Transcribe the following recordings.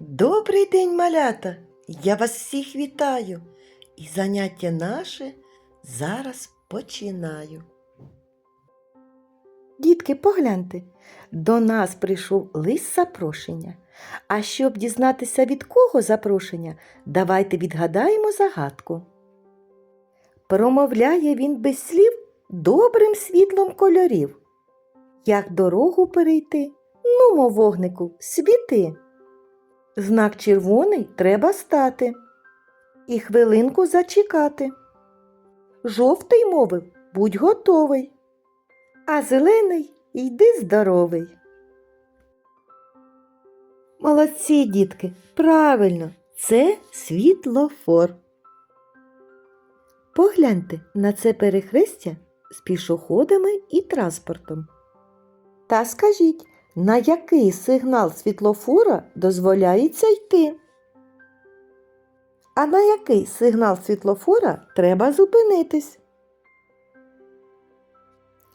Добрий день, малята! Я вас всіх вітаю. І заняття наше зараз починаю. Дітки, погляньте, до нас прийшов лист запрошення. А щоб дізнатися від кого запрошення, давайте відгадаємо загадку. Промовляє він без слів добрим світлом кольорів. Як дорогу перейти? Нумо, вогнику, світи. Знак червоний треба стати і хвилинку зачекати. Жовтий мовив будь готовий, а зелений йди здоровий. Молодці, дітки, правильно, це світлофор. Погляньте на це перехрестя з пішоходами і транспортом. Та скажіть, на який сигнал світлофора дозволяється йти? А на який сигнал світлофора треба зупинитись?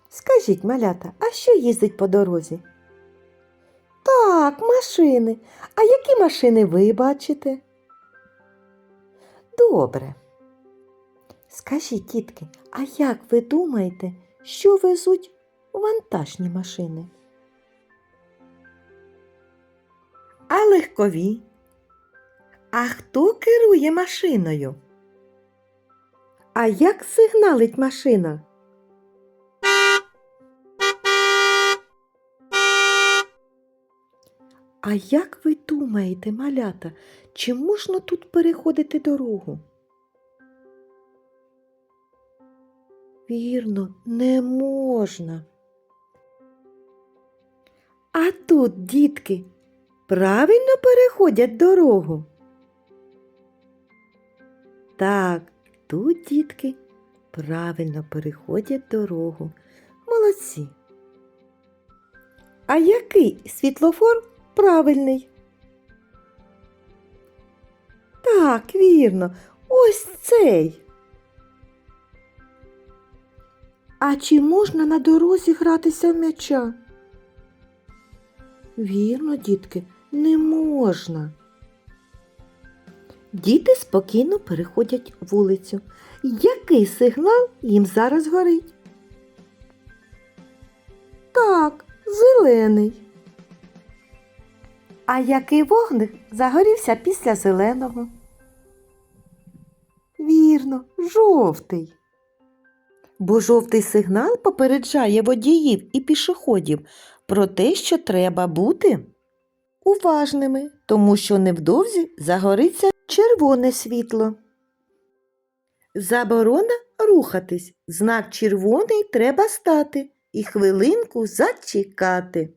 Скажіть, малята, а що їздить по дорозі? Так, машини. А які машини ви бачите? Добре. Скажіть, тітки, а як ви думаєте, що везуть вантажні машини? А легкові? А хто керує машиною? А як сигналить машина? А як ви думаєте, малята, чи можна тут переходити дорогу? Вірно, не можна. А тут, дітки, правильно переходять дорогу? Так, тут, дітки, правильно переходять дорогу. Молодці. А який світлофор правильний? Так, вірно, ось цей. А чи можна на дорозі гратися в м'яча? Вірно, дітки, не можна. Діти спокійно переходять вулицю. Який сигнал їм зараз горить? Так, зелений. А який вогник загорівся після зеленого? Вірно, жовтий. Бо жовтий сигнал попереджає водіїв і пішоходів про те, що треба бути уважними, тому що невдовзі загориться червоне світло. Заборона рухатись. Знак червоний треба стати і хвилинку зачекати.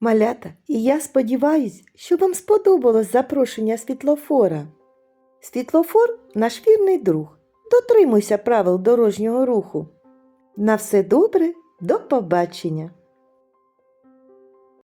Малята, і я сподіваюсь, що вам сподобалось запрошення світлофора. Світлофор наш вірний друг. Дотримуйся правил дорожнього руху. На все добре, до побачення!